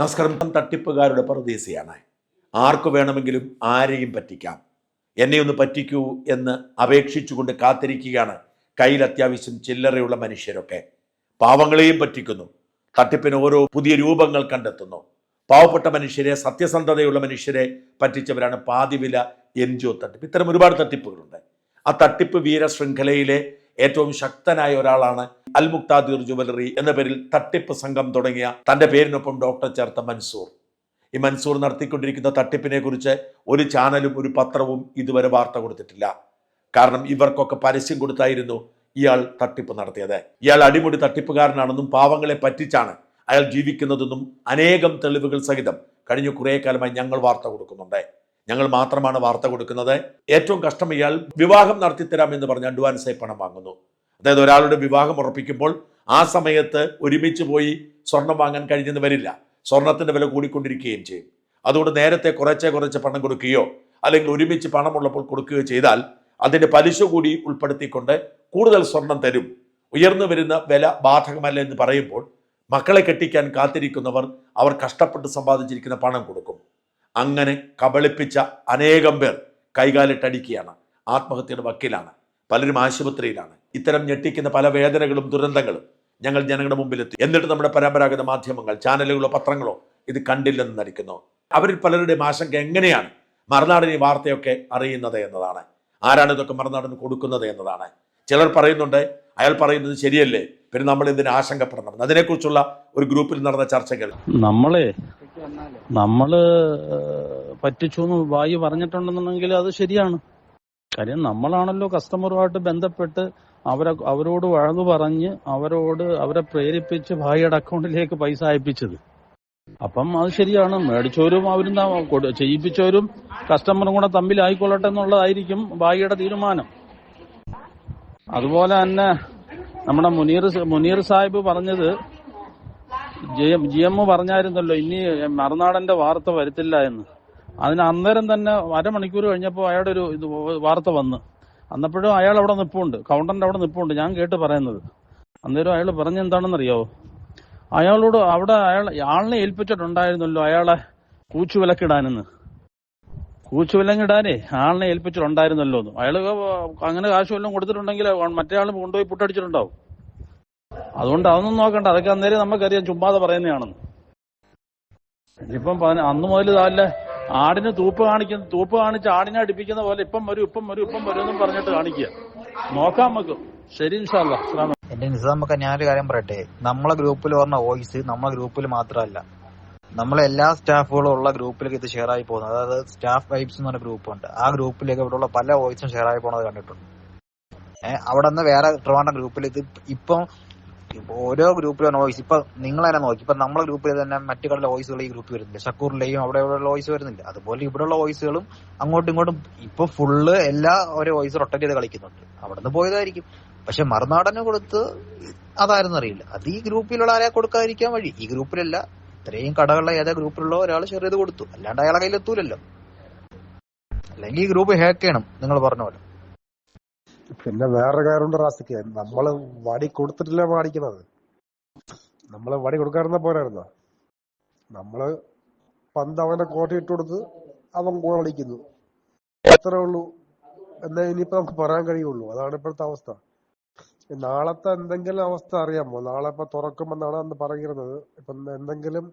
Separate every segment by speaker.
Speaker 1: നമസ്കാരം. തട്ടിപ്പുകാരുടെ പ്രദേശിയാണ് ആർക്കു വേണമെങ്കിലും ആരെയും പറ്റിക്കാം. എന്നെ ഒന്ന് പറ്റിക്കൂ എന്ന് അപേക്ഷിച്ചുകൊണ്ട് കാത്തിരിക്കുകയാണ് കയ്യിൽ അത്യാവശ്യം ചില്ലറയുള്ള മനുഷ്യരൊക്കെ. പാവങ്ങളെയും പറ്റിക്കുന്നു. തട്ടിപ്പിന് ഓരോ പുതിയ രൂപങ്ങൾ കണ്ടെത്തുന്നു. പാവപ്പെട്ട മനുഷ്യരെ സത്യസന്ധതയുള്ള മനുഷ്യരെ പറ്റിച്ചവരാണ് പാതിവില എൻ ജി ഒ തട്ടിപ്പ്. ഇത്തരം ഒരുപാട് തട്ടിപ്പുകളുണ്ട്. ആ തട്ടിപ്പ് വീര ശൃംഖലയിലെ ഏറ്റവും ശക്തനായ ഒരാളാണ് അൽ മുക്താദിർ ജുവലറി എന്ന പേരിൽ തട്ടിപ്പ് സംഘം തുടങ്ങിയ തന്റെ പേരിനൊപ്പം ഡോക്ടർ ചേർത്ത മൻസൂർ. ഈ മൻസൂർ നടത്തിക്കൊണ്ടിരിക്കുന്ന തട്ടിപ്പിനെ കുറിച്ച് ഒരു ചാനലും ഒരു പത്രവും ഇതുവരെ വാർത്ത കൊടുത്തിട്ടില്ല. കാരണം ഇവർക്കൊക്കെ പരസ്യം കൊടുത്തായിരുന്നു ഇയാൾ തട്ടിപ്പ് നടത്തിയത്. ഇയാൾ അടിമുടി തട്ടിപ്പുകാരനാണെന്നും പാവങ്ങളെ പറ്റിച്ചാണ് അയാൾ ജീവിക്കുന്നതെന്നും അനേകം തെളിവുകൾ സഹിതം കഴിഞ്ഞ കുറേ കാലമായി ഞങ്ങൾ വാർത്ത കൊടുക്കുന്നുണ്ട്. ഞങ്ങൾ മാത്രമാണ് വാർത്ത കൊടുക്കുന്നത്. ഏറ്റവും കഷ്ടം ഇയാൾ വിവാഹം നടത്തിത്തരാം എന്ന് പറഞ്ഞ് അഡ്വാൻസായി പണം വാങ്ങുന്നു. അതായത് ഒരാളുടെ വിവാഹം ഉറപ്പിക്കുമ്പോൾ ആ സമയത്ത് ഒരുമിച്ച് പോയി സ്വർണം വാങ്ങാൻ കഴിഞ്ഞെന്ന് വരില്ല. സ്വർണത്തിന്റെ വില കൂടിക്കൊണ്ടിരിക്കുകയും ചെയ്യും. അതുകൊണ്ട് നേരത്തെ കുറച്ചേ കുറച്ച് പണം കൊടുക്കുകയോ അല്ലെങ്കിൽ ഒരുമിച്ച് പണമുള്ളപ്പോൾ കൊടുക്കുകയോ ചെയ്താൽ അതിന്റെ പലിശ കൂടി ഉൾപ്പെടുത്തിക്കൊണ്ട് കൂടുതൽ സ്വർണം തരും. ഉയർന്നു വരുന്ന വില ബാധകമല്ല എന്ന് പറയുമ്പോൾ മക്കളെ കെട്ടിക്കാൻ കാത്തിരിക്കുന്നവർ അവർ കഷ്ടപ്പെട്ട് സമ്പാദിച്ചിരിക്കുന്ന പണം കൊടുക്കും. അങ്ങനെ കബളിപ്പിച്ച അനേകം പേർ കൈകാലിട്ടടിക്കുകയാണ്. ആത്മഹത്യയുടെ വക്കിലാണ്. പലരും ആശുപത്രിയിലാണ്. ഇത്തരം ഞെട്ടിക്കുന്ന പല വേദനകളും ദുരന്തങ്ങളും ഞങ്ങൾ ജനങ്ങളുടെ മുമ്പിലെത്തി. എന്നിട്ട് നമ്മുടെ പരമ്പരാഗത മാധ്യമങ്ങൾ ചാനലുകളോ പത്രങ്ങളോ ഇത് കണ്ടില്ലെന്ന് നടിക്കുന്നു. അവരിൽ പലരുടെയും ആശങ്ക എങ്ങനെയാണ്? മറുനാടിന് ഈ വാർത്തയൊക്കെ അറിയുന്നത് എന്നതാണ്. ആരാണ് ഇതൊക്കെ മറുനാടിന് കൊടുക്കുന്നത് എന്നതാണ്. ചിലർ പറയുന്നുണ്ട് അയാൾ പറയുന്നത് ശരിയല്ലേ? പിന്നെ നമ്മൾ ഇതിന് ആശങ്കപ്പെടണം? അതിനെക്കുറിച്ചുള്ള ഒരു ഗ്രൂപ്പിൽ നടന്ന ചർച്ചകൾ.
Speaker 2: നമ്മളെ നമ്മൾ പറ്റിച്ചു എന്ന് വായു പറഞ്ഞിട്ടുണ്ടെന്നുണ്ടെങ്കിൽ അത് ശരിയാണ്. കാര്യം നമ്മളാണല്ലോ കസ്റ്റമറുമായിട്ട് ബന്ധപ്പെട്ട് അവരെ അവരോട് വഴങ്ങു പറഞ്ഞ് അവരോട് അവരെ പ്രേരിപ്പിച്ച് ഭായിയുടെ അക്കൗണ്ടിലേക്ക് പൈസ അയപ്പിച്ചത്. അപ്പം അത് ശരിയാണ്. മേടിച്ചവരും അവരും ചെയ്യിപ്പിച്ചവരും കസ്റ്റമറും കൂടെ തമ്മിലായിക്കൊള്ളട്ടെ എന്നുള്ളതായിരിക്കും ഭായിയുടെ തീരുമാനം. അതുപോലെ തന്നെ നമ്മുടെ മുനീർ മുനീർ സാഹിബ് പറഞ്ഞത് ജി എം പറഞ്ഞായിരുന്നല്ലോ ഇനി മറുനാടന്റെ വാർത്ത വരത്തില്ല എന്ന്. അതിന് അന്നേരം തന്നെ അരമണിക്കൂർ കഴിഞ്ഞപ്പോൾ അയാളുടെ ഒരു ഇത് വാർത്ത വന്ന്. അന്നപ്പോഴും അയാൾ അവിടെ നിപ്പുണ്ട് കൗണ്ടറിന്റെ അവിടെ നിപ്പുണ്ട് ഞാൻ കേട്ട് പറയുന്നത്. അന്നേരം അയാൾ പറഞ്ഞ എന്താണെന്നറിയാവോ? അയാളോട് അവിടെ അയാൾ ആളിനെ ഏൽപ്പിച്ചിട്ടുണ്ടായിരുന്നല്ലോ അയാളെ കൂച്ചുവിലക്കിടാനെന്ന്. കൂച്ചുവിലങ്ങിടാനേ ആളിനെ ഏൽപ്പിച്ചിട്ടുണ്ടായിരുന്നല്ലോ അയാൾ അങ്ങനെ കാശ് വല്ലതും കൊടുത്തിട്ടുണ്ടെങ്കിൽ മറ്റേ ആൾ കൊണ്ടുപോയി പുട്ടടിച്ചിട്ടുണ്ടാവും. അതുകൊണ്ട് അതൊന്നും നോക്കണ്ട. അതൊക്കെ അന്നേരം നമുക്കറിയാം ചുമ്മാതെ പറയുന്നതാണെന്ന് ഇപ്പം അന്ന് മുതൽ ഇതല്ല? ആടിന് തൂപ്പ് കാണിക്കുന്ന തൂപ്പ് കാണിച്ച് ആടിനെ അടിപ്പിക്കുന്ന പോലെ ഇപ്പം വരും ഇപ്പം വരും ഇപ്പം വരും എന്നും പറഞ്ഞിട്ട് കാണിക്കുക. നോക്കാം നമുക്ക് ശരി
Speaker 3: എന്റെ നിസാമൊക്കെ ഞാനൊരു കാര്യം പറയട്ടെ. നമ്മളെ ഗ്രൂപ്പിൽ പറഞ്ഞ വോയിസ് നമ്മളെ ഗ്രൂപ്പിൽ മാത്രമല്ല. നമ്മളെ എല്ലാ സ്റ്റാഫുകളും ഉള്ള ഗ്രൂപ്പിലേക്ക് ഇത് ഷെയർ ആയി പോകുന്നത് അതായത് സ്റ്റാഫ് വൈബ്സ് എന്ന് പറഞ്ഞ ഗ്രൂപ്പ് ഉണ്ട് ആ ഗ്രൂപ്പിലേക്ക് ഇവിടെയുള്ള പല വോയിസും ഷെയർ ആയി പോകുന്നത് കണ്ടിട്ടുണ്ട്. അവിടെ നിന്ന് വേറെ ട്രിവാൻഡ്രം ഗ്രൂപ്പിൽ ഇത് ഇപ്പൊ ഓരോ ഗ്രൂപ്പിലും വോയിസ് ഇപ്പൊ നിങ്ങൾ തന്നെ നോക്കി. ഇപ്പൊ നമ്മളെ ഗ്രൂപ്പിൽ തന്നെ മറ്റു കടല വോയിസുകൾ ഈ ഗ്രൂപ്പ് വരുന്നില്ല. ഷക്കൂറിലെയും അവിടെ ഉള്ള വോയിസ് വരുന്നില്ല. അതുപോലെ ഇവിടെയുള്ള വോയിസുകളും അങ്ങോട്ടും ഇങ്ങോട്ടും ഇപ്പൊ ഫുള്ള് എല്ലാ ഓരോ വോയിസ് റൊട്ടേറ്റ് ചെയ്ത് കളിക്കുന്നുണ്ട്. അവിടെ നിന്ന് പോയതായിരിക്കും. പക്ഷെ മറുനാടന് കൊടുത്ത് അതായിരുന്നു അറിയില്ല. അത് ഈ ഗ്രൂപ്പിലുള്ള ആരെ കൊടുക്കാതിരിക്കാൻ വഴി. ഈ ഗ്രൂപ്പിലല്ല. ഇത്രയും കടകളിലെ ഏതാ ഗ്രൂപ്പിലുള്ള ഒരാൾ ഷെയർ ചെയ്ത് കൊടുത്തു. അല്ലാണ്ട് അയാളെ കയ്യിലെത്തൂലല്ലോ. അല്ലെങ്കിൽ ഈ ഗ്രൂപ്പ് ഹാക്ക് ചെയ്യണം. നിങ്ങൾ പറഞ്ഞ പോലെ.
Speaker 4: പിന്നെ വേറൊരു കാര്യമുണ്ട് റാസിക്ക്. നമ്മൾ വടി കൊടുത്തിട്ടില്ല വാടിക്കുന്നത് നമ്മൾ വടി കൊടുക്കാറുന്ന പോരായിരുന്നോ? നമ്മൾ പന്ത് അവന്റെ കോട്ട ഇട്ട് കൊടുത്ത് അവൻ ഗോൾ അടിക്കുന്നു. അത്രേ ഉള്ളൂ. എന്നാ ഇനിയിപ്പോ നമുക്ക് പറയാൻ കഴിയുള്ളൂ. അതാണ് ഇപ്പോഴത്തെ അവസ്ഥ. നാളത്തെ എന്തെങ്കിലും അവസ്ഥ അറിയാമോ? നാളെ ഇപ്പൊ തുറക്കുമെന്നാണ് അന്ന് പറഞ്ഞിരുന്നത്. ഇപ്പൊ എന്തെങ്കിലും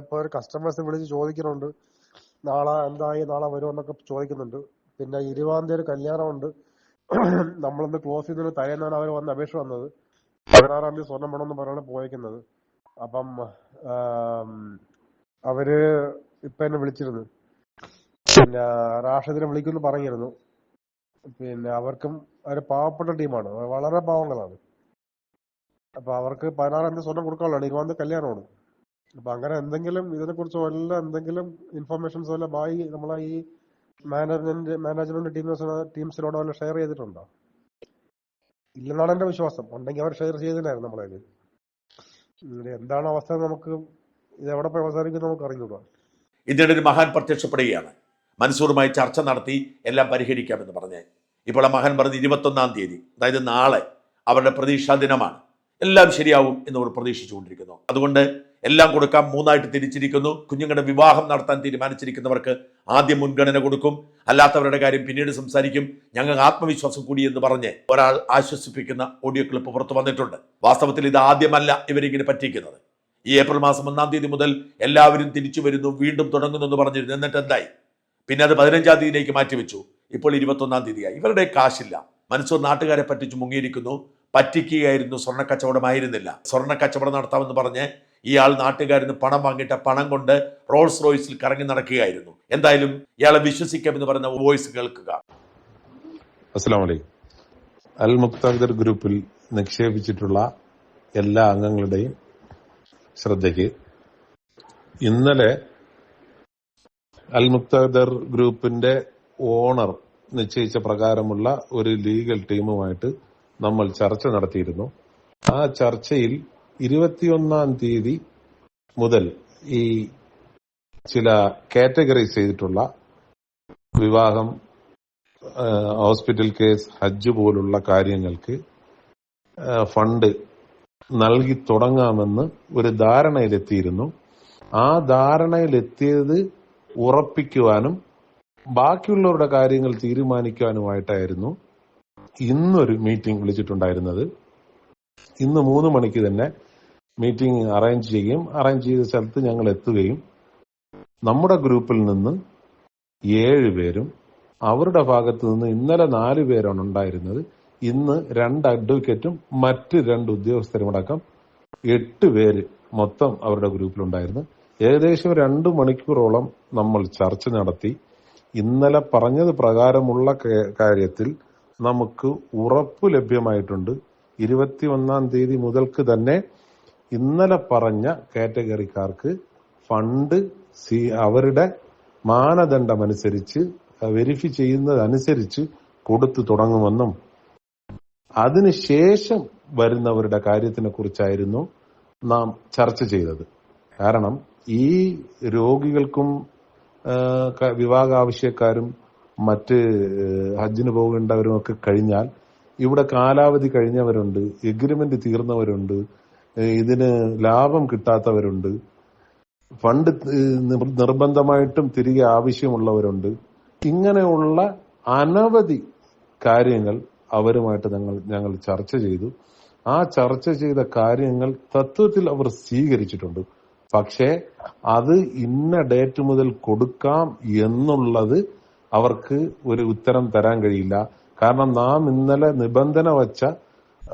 Speaker 4: ഇപ്പൊ ഒരു കസ്റ്റമേഴ്സ് വിളിച്ച് ചോദിക്കുന്നുണ്ട്. നാളെ എന്തായി നാളെ വരുമെന്നൊക്കെ ചോദിക്കുന്നുണ്ട്. പിന്നെ ഇരുപതാം തീയതി ഒരു കല്യാണമുണ്ട്. നമ്മളിന്ന് ക്ലോസ് ചെയ്തതിന് തലേന്നാണ് അവർ വന്ന് അപേക്ഷ വന്നത്. പതിനാറാം തീയതി സ്വർണം വേണമെന്ന് പറഞ്ഞാണ് പോയേക്കുന്നത്. അപ്പം അവർ ഇപ്പൊ എന്നെ വിളിച്ചിരുന്നു. പിന്നെ റാഷിദിനെ വിളിക്കുന്നു പറഞ്ഞിരുന്നു. പിന്നെ അവർക്കും ഒരു പാവപ്പെട്ട ടീമാണ്. വളരെ പാവങ്ങളാണ്. അപ്പൊ അവർക്ക് പതിനാറാം തീയതി സ്വർണം കൊടുക്കാനുള്ളതാണ്. ഇരുപതാം കല്യാണമാണ്. അപ്പൊ അങ്ങനെ എന്തെങ്കിലും ഇതിനെ കുറിച്ച് വല്ല എന്തെങ്കിലും ഇൻഫർമേഷൻസ് വല്ല ബായി നമ്മളെ ഈ മാനേജ്മെന്റ് മാനേജ്മെന്റ് ടീംസ് ടീംസിനോട് വല്ല ഷെയർ ചെയ്തിട്ടുണ്ടോ? ഇല്ലെന്നാണ് എന്റെ വിശ്വാസം. ഉണ്ടെങ്കിൽ അവർ ഷെയർ ചെയ്തിട്ടുണ്ടായിരുന്നു നമ്മളതിൽ എന്താണ് അവസ്ഥ നമുക്ക് ഇത് എവിടെ പോയി അവസാനിക്കും നമുക്ക് അറിഞ്ഞൂടാ
Speaker 1: ഇതിനിടെ ഒരു മഹാൻ പ്രത്യക്ഷപ്പെടുകയാണ്. മൻസൂറുമായി ചർച്ച നടത്തി എല്ലാം പരിഹരിക്കാമെന്ന് പറഞ്ഞ്. ഇപ്പോൾ ആ മഹാൻ പറഞ്ഞ് ഇരുപത്തൊന്നാം തീയതി അതായത് നാളെ അവരുടെ പ്രതീക്ഷാ ദിനമാണ്. എല്ലാം ശരിയാവും എന്ന് അവർ പ്രതീക്ഷിച്ചുകൊണ്ടിരിക്കുന്നു. അതുകൊണ്ട് എല്ലാം കൊടുക്കാം മൂന്നായിട്ട് തിരിച്ചിരിക്കുന്നു. കുഞ്ഞുങ്ങളുടെ വിവാഹം നടത്താൻ തീരുമാനിച്ചിരിക്കുന്നവർക്ക് ആദ്യം മുൻഗണന കൊടുക്കും. അല്ലാത്തവരുടെ കാര്യം പിന്നീട് സംസാരിക്കും. ഞങ്ങൾക്ക് ആത്മവിശ്വാസം കൂടി എന്ന് പറഞ്ഞ് ഒരാൾ ആശ്വസിപ്പിക്കുന്ന ഓഡിയോ ക്ലിപ്പ് പുറത്തു വന്നിട്ടുണ്ട്. വാസ്തവത്തിൽ ഇത് ആദ്യമല്ല ഇവരിങ്ങനെ പറ്റിക്കുന്നത് ഈ ഏപ്രിൽ മാസം ഒന്നാം തീയതി മുതൽ എല്ലാവരും തിരിച്ചു വരുന്നു വീണ്ടും തുടങ്ങുന്നു എന്ന് പറഞ്ഞിരുന്നു. എന്നിട്ട് എന്തായി? പിന്നെ അത് പതിനഞ്ചാം തീയതിയിലേക്ക് മാറ്റിവെച്ചു. ഇപ്പോൾ ഇരുപത്തൊന്നാം തീയതിയായി. ഇവരുടെ കാശില്ല. മനസ്സൂർ നാട്ടുകാരെ പറ്റിച്ച് മുങ്ങിയിരിക്കുന്നു. പറ്റിക്കുകയായിരുന്നു. സ്വർണക്കച്ചവടമായിരുന്നില്ല സ്വർണക്കച്ചവടം സ്വർണ കച്ചവടം നടത്താമെന്ന് പറഞ്ഞ് ഇയാൾ നാട്ടുകാരിൽ പണം വാങ്ങിയിട്ട പണം കൊണ്ട് റോൾസ് റോയ്സിൽ കറങ്ങി നടക്കുകയായിരുന്നു. എന്തായാലും ഇയാളെ വിശ്വസിക്കാമെന്ന് പറഞ്ഞ വോയിസ് കേൾക്കുക.
Speaker 5: അൽ ഗ്രൂപ്പിൽ നിക്ഷേപിച്ചിട്ടുള്ള എല്ലാ അംഗങ്ങളുടെയും ശ്രദ്ധയ്ക്ക് ഇന്നലെ അൽ മുക്താദർ ഗ്രൂപ്പിന്റെ ഓണർ നിശ്ചയിച്ച പ്രകാരമുള്ള ഒരു ലീഗൽ ടീമുമായിട്ട് നമ്മൾ ചർച്ച നടത്തിയിരുന്നു. ആ ചർച്ചയിൽ ഇരുപത്തിയൊന്നാം തീയതി മുതൽ ഈ ചില കാറ്റഗറൈസ് ചെയ്തിട്ടുള്ള വിവാഹം ഹോസ്പിറ്റൽ കേസ് ഹജ്ജ് പോലുള്ള കാര്യങ്ങൾക്ക് ഫണ്ട് നൽകി തുടങ്ങാമെന്ന് ഒരു ധാരണയിലെത്തിയിരുന്നു. ആ ധാരണയിലെത്തിയത് ഉറപ്പിക്കുവാനും ബാക്കിയുള്ളവരുടെ കാര്യങ്ങൾ തീരുമാനിക്കുവാനുമായിട്ടായിരുന്നു. ഇന്നൊരു മീറ്റിംഗ് വിളിച്ചിട്ടുണ്ടായിരുന്നത്. ഇന്ന് മൂന്ന് മണിക്ക് തന്നെ മീറ്റിംഗ് അറേഞ്ച് ചെയ്യുകയും അറേഞ്ച് ചെയ്ത സ്ഥലത്ത് ഞങ്ങൾ എത്തുകയും നമ്മുടെ ഗ്രൂപ്പിൽ നിന്ന് ഏഴ് പേരും അവരുടെ ഭാഗത്ത് നിന്ന് ഇന്നലെ നാല് പേരാണ് ഉണ്ടായിരുന്നത്. ഇന്ന് രണ്ട് അഡ്വക്കേറ്റും മറ്റ് രണ്ട് ഉദ്യോഗസ്ഥരും അടക്കം എട്ട് പേര് മൊത്തം അവരുടെ ഗ്രൂപ്പിലുണ്ടായിരുന്നു. ഏകദേശം രണ്ടു മണിക്കൂറോളം നമ്മൾ ചർച്ച നടത്തി. ഇന്നലെ പറഞ്ഞത് പ്രകാരമുള്ള കാര്യത്തിൽ നമുക്ക് ഉറപ്പ് ലഭ്യമായിട്ടുണ്ട്. ഇരുപത്തിയൊന്നാം തീയതി മുതൽക്ക് തന്നെ ഇന്നലെ പറഞ്ഞ കാറ്റഗറിക്കാർക്ക് ഫണ്ട് സി- അവരുടെ മാനദണ്ഡമനുസരിച്ച് വെരിഫൈ ചെയ്യുന്നതനുസരിച്ച് കൊടുത്തു തുടങ്ങുമെന്നും അതിനുശേഷം വരുന്നവരുടെ കാര്യത്തിനെ കുറിച്ചായിരുന്നു നാം ചർച്ച ചെയ്തത്. കാരണം ഈ രോഗികൾക്കും വിവാഹ ആവശ്യക്കാരും മറ്റ് ഹജ്ജിന് പോകേണ്ടവരും ഒക്കെ കഴിഞ്ഞാൽ ഇവിടെ കാലാവധി കഴിഞ്ഞവരുണ്ട് എഗ്രിമെന്റ് തീർന്നവരുണ്ട് ഇതിന് ലാഭം കിട്ടാത്തവരുണ്ട് ഫണ്ട് നിർബന്ധമായിട്ടും തിരികെ ആവശ്യമുള്ളവരുണ്ട്. ഇങ്ങനെയുള്ള അനവധി കാര്യങ്ങൾ അവരുമായിട്ട് ഞങ്ങൾ ഞങ്ങൾ ചർച്ച ചെയ്തു. ആ ചർച്ച ചെയ്ത കാര്യങ്ങൾ തത്വത്തിൽ അവർ സ്വീകരിച്ചിട്ടുണ്ട്. പക്ഷേ അത് ഇന്ന ഡേറ്റ് മുതൽ കൊടുക്കാം എന്നുള്ളത് അവർക്ക് ഒരു ഉത്തരം തരാൻ കഴിയില്ല. കാരണം നാം ഇന്നലെ നിബന്ധന വച്ച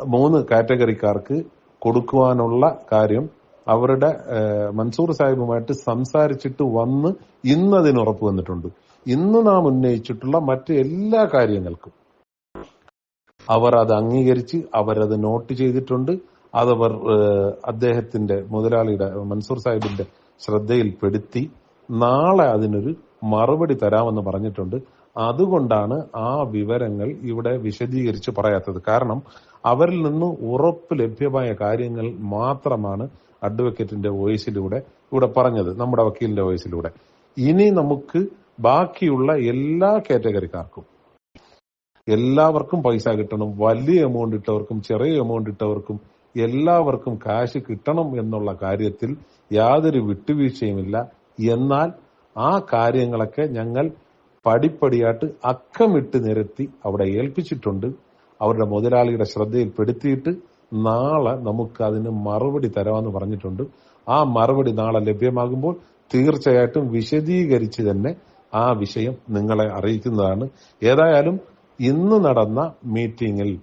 Speaker 5: മൂന്ന് കാറ്റഗറിക്കാർക്ക് കൊടുക്കുവാനുള്ള കാര്യം അവരുടെ മൻസൂർ സാഹിബുമായിട്ട് സംസാരിച്ചിട്ട് വന്ന് ഇന്ന് അതിന് ഉറപ്പ് വന്നിട്ടുണ്ട്. ഇന്ന് നാം ഉന്നയിച്ചിട്ടുള്ള മറ്റ് എല്ലാ കാര്യങ്ങൾക്കും. അവർ അത് അംഗീകരിച്ച് അവരത് നോട്ട് ചെയ്തിട്ടുണ്ട്. അതവർ അദ്ദേഹത്തിന്റെ മുതലാളിയുടെ മൻസൂർ സാഹിബിന്റെ ശ്രദ്ധയിൽപ്പെടുത്തി നാളെ അതിനൊരു മറുപടി തരാമെന്ന് പറഞ്ഞിട്ടുണ്ട്. അതുകൊണ്ടാണ് ആ വിവരങ്ങൾ ഇവിടെ വിശദീകരിച്ച് പറയാത്തത്. കാരണം അവരിൽ നിന്ന് ഉറപ്പ് ലഭ്യമായ കാര്യങ്ങൾ മാത്രമാണ് അഡ്വക്കേറ്റിന്റെ വോയിസിലൂടെ ഇവിടെ പറഞ്ഞത് നമ്മുടെ വക്കീലിന്റെ വോയിസിലൂടെ. ഇനി നമുക്ക് ബാക്കിയുള്ള എല്ലാ കാറ്റഗറിക്കാർക്കും എല്ലാവർക്കും പൈസ കിട്ടണം വലിയ എമൗണ്ട് ഇട്ടവർക്കും ചെറിയ എമൗണ്ട് ഇട്ടവർക്കും എല്ലാവർക്കും കാശ് കിട്ടണം എന്നുള്ള കാര്യത്തിൽ യാതൊരു വിട്ടുവീഴ്ചയുമില്ല. എന്നാൽ ആ കാര്യങ്ങളൊക്കെ ഞങ്ങൾ പടിപ്പടിയായിട്ട് അക്കമിട്ട് നിരത്തി അവിടെ ഏൽപ്പിച്ചിട്ടുണ്ട്. അവരുടെ മുതലാളിയുടെ ശ്രദ്ധയിൽപ്പെടുത്തിയിട്ട് നാളെ നമുക്ക് അതിന് മറുപടി തരാമെന്ന് പറഞ്ഞിട്ടുണ്ട്. ആ മറുപടി നാളെ ലഭ്യമാകുമ്പോൾ തീർച്ചയായിട്ടും വിശദീകരിച്ച് തന്നെ ആ വിഷയം നിങ്ങളെ അറിയിക്കുന്നതാണ്. ഏതായാലും ഇന്ന് നടന്ന മീറ്റിംഗിൽ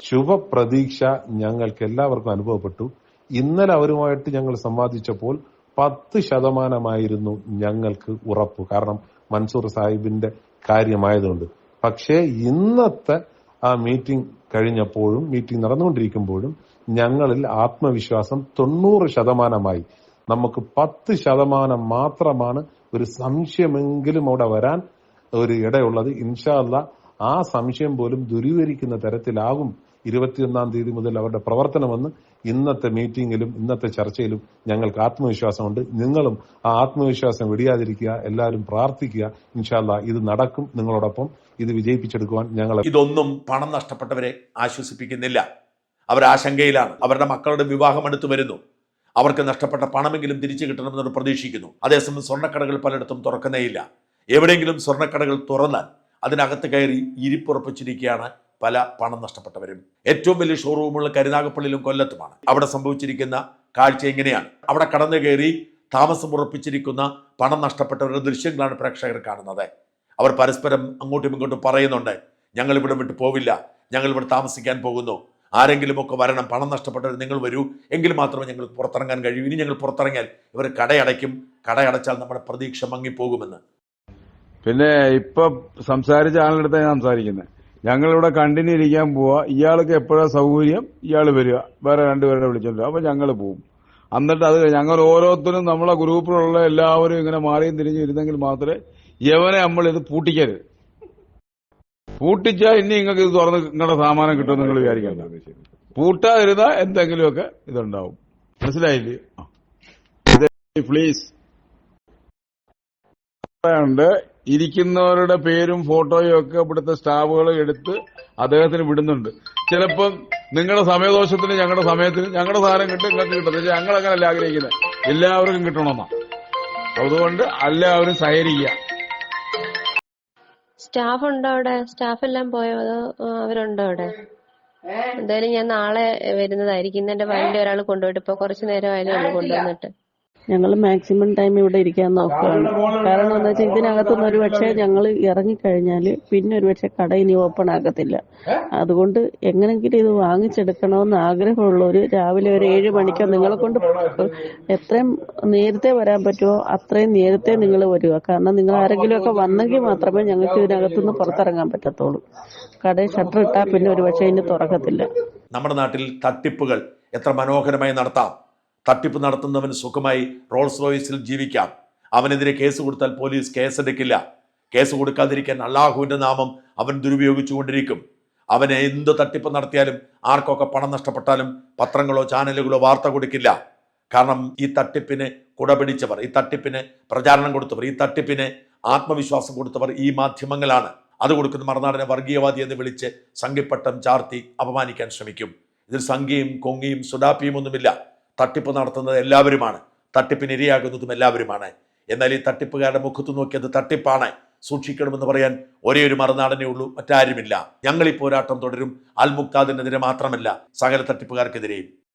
Speaker 5: ശുഭപ്രതീക്ഷ ഞങ്ങൾക്ക് എല്ലാവർക്കും അനുഭവപ്പെട്ടു. ഇന്നലെ അവരുമായിട്ട് ഞങ്ങൾ സംവാദിച്ചപ്പോൾ പത്ത് ശതമാനമായിരുന്നു ഞങ്ങൾക്ക് ഉറപ്പ്. കാരണം മൻസൂർ സാഹിബിന്റെ കാര്യമായതുകൊണ്ട്. പക്ഷേ ഇന്നത്തെ ആ മീറ്റിംഗ് കഴിഞ്ഞപ്പോഴും മീറ്റിംഗ് നടന്നുകൊണ്ടിരിക്കുമ്പോഴും ഞങ്ങളിൽ ആത്മവിശ്വാസം തൊണ്ണൂറ് ശതമാനമായി. നമുക്ക് പത്ത് ശതമാനം മാത്രമാണ് ഒരു സംശയമെങ്കിലും അവിടെ വരാൻ ഒരു ഇടയുള്ളത്. ഇൻഷാല്ല ആ സംശയം പോലും ദുരീകരിക്കുന്ന തരത്തിലാകും ഇരുപത്തിയൊന്നാം തീയതി മുതൽ അവരുടെ പ്രവർത്തനമെന്ന് ഇന്നത്തെ മീറ്റിംഗിലും ഇന്നത്തെ ചർച്ചയിലും ഞങ്ങൾക്ക് ആത്മവിശ്വാസമുണ്ട്. നിങ്ങളും ആ ആത്മവിശ്വാസം വെടിയാതിരിക്കുക എല്ലാവരും പ്രാർത്ഥിക്കുക. ഇൻഷാല്ല ഇത് നടക്കും. നിങ്ങളോടൊപ്പം ഇത് വിജയിപ്പിച്ചെടുക്കുവാൻ ഞങ്ങൾ
Speaker 1: ഇതൊന്നും പണം നഷ്ടപ്പെട്ടവരെ ആശ്വസിപ്പിക്കുന്നില്ല. അവർ ആശങ്കയിലാണ്. അവരുടെ മക്കളുടെ വിവാഹം അടുത്ത് വരുന്നു. അവർക്ക് നഷ്ടപ്പെട്ട പണമെങ്കിലും തിരിച്ചു കിട്ടണമെന്ന് പ്രതീക്ഷിക്കുന്നു. അതേസമയം സ്വർണക്കടകൾ പലയിടത്തും തുറക്കുന്നേയില്ല. എവിടെയെങ്കിലും സ്വർണക്കടകൾ തുറന്നാൽ അതിനകത്ത് കയറി ഇരിപ്പുറപ്പിച്ചിരിക്കുകയാണ് പല പണം നഷ്ടപ്പെട്ടവരും. ഏറ്റവും വലിയ ഷോറൂമുള്ള കരുനാഗപ്പള്ളിയിലും കൊല്ലത്തുമാണ്. അവിടെ സംഭവിച്ചിരിക്കുന്ന കാഴ്ച എങ്ങനെയാണ് അവിടെ കടന്നു കയറി താമസം ഉറപ്പിച്ചിരിക്കുന്ന പണം നഷ്ടപ്പെട്ടവരുടെ ദൃശ്യങ്ങളാണ് പ്രേക്ഷകർ കാണുന്നത്. അവർ പരസ്പരം അങ്ങോട്ടും ഇങ്ങോട്ടും പറയുന്നുണ്ട് ഞങ്ങൾ ഇവിടെ വിട്ട് പോവില്ല. ഞങ്ങൾ ഇവിടെ താമസിക്കാൻ പോകുന്നു. ആരെങ്കിലും ഒക്കെ വരണം. പണം നഷ്ടപ്പെട്ടവർ നിങ്ങൾ വരൂ. എങ്കിൽ മാത്രമേ ഞങ്ങൾ പുറത്തിറങ്ങാൻ കഴിയൂ. ഇനി ഞങ്ങൾ പുറത്തിറങ്ങിയാൽ ഇവർ കടയടയ്ക്കും. കടയടച്ചാൽ നമ്മുടെ പ്രതീക്ഷ മങ്ങിപ്പോകുമെന്ന്.
Speaker 6: പിന്നെ ഇപ്പൊ സംസാരിച്ച ആളുടെ ഞാൻ സംസാരിക്കുന്നത്. ഞങ്ങൾ ഇവിടെ കണ്ടിന്യൂ ഇരിക്കാൻ പോവാ. ഇയാൾക്ക് എപ്പോഴാ സൗകര്യം? ഇയാൾ വരിക. വേറെ രണ്ടുപേരെ വിളിച്ചോണ്ട് അപ്പൊ ഞങ്ങൾ പോവും. എന്നിട്ട് അത് ഞങ്ങൾ ഓരോരുത്തരും നമ്മളെ ഗ്രൂപ്പിലുള്ള എല്ലാവരും ഇങ്ങനെ മാറിയും തിരിഞ്ഞും ഇരുന്നെങ്കിൽ മാത്രമേ യവനെ നമ്മൾ ഇത് പൂട്ടിക്കരുത്. പൂട്ടിച്ചാ ഇനി നിങ്ങൾക്ക് ഇത് തുറന്ന് നിങ്ങളുടെ സാമാനം കിട്ടുമെന്ന് നിങ്ങൾ വിചാരിക്കണ്ട. പൂട്ടാതിരുന്ന എന്തെങ്കിലുമൊക്കെ ഇതുണ്ടാവും. മനസ്സിലായില്ലേ? പ്ലീസ് ഉണ്ട്. ഇരിക്കുന്നവരുടെ പേരും ഫോട്ടോയും ഒക്കെ ഇവിടുത്തെ സ്റ്റാഫുകൾ എടുത്ത് അദ്ദേഹത്തിന് വിടുന്നുണ്ട്. ചിലപ്പം നിങ്ങളുടെ സമയദോഷത്തിന് ഞങ്ങളുടെ സമയത്തിന് ഞങ്ങളുടെ സാധനം കിട്ടും നിങ്ങൾക്ക് കിട്ടും. ഞങ്ങൾ അങ്ങനല്ല ആഗ്രഹിക്കുന്നത്. എല്ലാവർക്കും കിട്ടണമെന്നാ. അതുകൊണ്ട് എല്ലാവരും സഹകരിക്കുക.
Speaker 7: സ്റ്റാഫ് ഉണ്ടോ അവിടെ? സ്റ്റാഫ് എല്ലാം പോയോ? അതോ അവരുണ്ടോ അവിടെ? എന്തായാലും ഞാൻ നാളെ വരുന്നതായിരിക്കും. എന്റെ വണ്ടി ഒരാൾ കൊണ്ടുപോയിട്ട് ഇപ്പൊ കുറച്ചു നേരം കൊണ്ടുവന്നിട്ട്.
Speaker 8: ഞങ്ങൾ മാക്സിമം ടൈം ഇവിടെ ഇരിക്കാൻ നോക്കുകയാണ് കാരണം എന്താ വെച്ചാൽ ഇതിനകത്തുനിന്ന് ഒരു പക്ഷേ ഞങ്ങൾ ഇറങ്ങിക്കഴിഞ്ഞാൽ പിന്നെ ഒരു പക്ഷേ കട ഇനി ഓപ്പൺ ആക്കത്തില്ല അതുകൊണ്ട് എങ്ങനെങ്കിലും ഇത് വാങ്ങിച്ചെടുക്കണമെന്ന് ആഗ്രഹമുള്ളവർ രാവിലെ ഒരു ഏഴ് മണിക്കോ നിങ്ങളെ കൊണ്ട് എത്രയും നേരത്തെ വരാൻ പറ്റുമോ അത്രയും നേരത്തെ നിങ്ങൾ വരിക. കാരണം നിങ്ങൾ ആരെങ്കിലും ഒക്കെ വന്നെങ്കിൽ മാത്രമേ ഞങ്ങൾക്ക് ഇതിനകത്തുനിന്ന് പുറത്തിറങ്ങാൻ പറ്റത്തുള്ളൂ. കട ഷട്ടർ ഇട്ടാൽ പിന്നെ ഒരു പക്ഷേ ഇനി തുറക്കത്തില്ല.
Speaker 1: നമ്മുടെ നാട്ടിൽ തട്ടിപ്പുകൾ എത്ര മനോഹരമായി നടത്താം. തട്ടിപ്പ് നടത്തുന്നവന് സുഖമായി റോൾസ് റോയിസിൽ ജീവിക്കാം. അവനെതിരെ കേസ് കൊടുത്താൽ പോലീസ് കേസെടുക്കില്ല കേസ് കൊടുക്കാതിരിക്കാൻ അള്ളാഹുവിന്റെ നാമം അവൻ ദുരുപയോഗിച്ചുകൊണ്ടിരിക്കും. അവനെ എന്ത് തട്ടിപ്പ് നടത്തിയാലും ആർക്കൊക്കെ പണം നഷ്ടപ്പെട്ടാലും പത്രങ്ങളോ ചാനലുകളോ വാർത്ത കൊടുക്കില്ല. കാരണം ഈ തട്ടിപ്പിന് കുടപിടിച്ചവർ ഈ തട്ടിപ്പിന് പ്രചാരണം കൊടുത്തവർ ഈ തട്ടിപ്പിന് ആത്മവിശ്വാസം കൊടുത്തവർ ഈ മാധ്യമങ്ങളാണ്. അത് കൊടുക്കുന്ന മറുനാടിനെ വർഗീയവാദി എന്ന് വിളിച്ച് സംഘിപ്പട്ടം ചാർത്തി അപമാനിക്കാൻ ശ്രമിക്കും. ഇതിൽ സംഖ്യയും കൊങ്ങിയും സുഡാപ്പിയും ഒന്നുമില്ല. തട്ടിപ്പ് നടത്തുന്നത് എല്ലാവരുമാണ്. തട്ടിപ്പിന് ഇരയാകുന്നതും എല്ലാവരുമാണ്. എന്നാൽ ഈ തട്ടിപ്പുകാരുടെ മുഖത്ത് നോക്കിയത് തട്ടിപ്പാണ്. സൂക്ഷിക്കണമെന്ന് പറയാൻ ഒരേ ഒരു മറുനാടനേ ഉള്ളൂ മറ്റാരുമില്ല. ഞങ്ങൾ ഈ പോരാട്ടം തുടരും. അൽ മുക്താദിനെതിരെ മാത്രമല്ല സകല തട്ടിപ്പുകാർക്കെതിരെയും.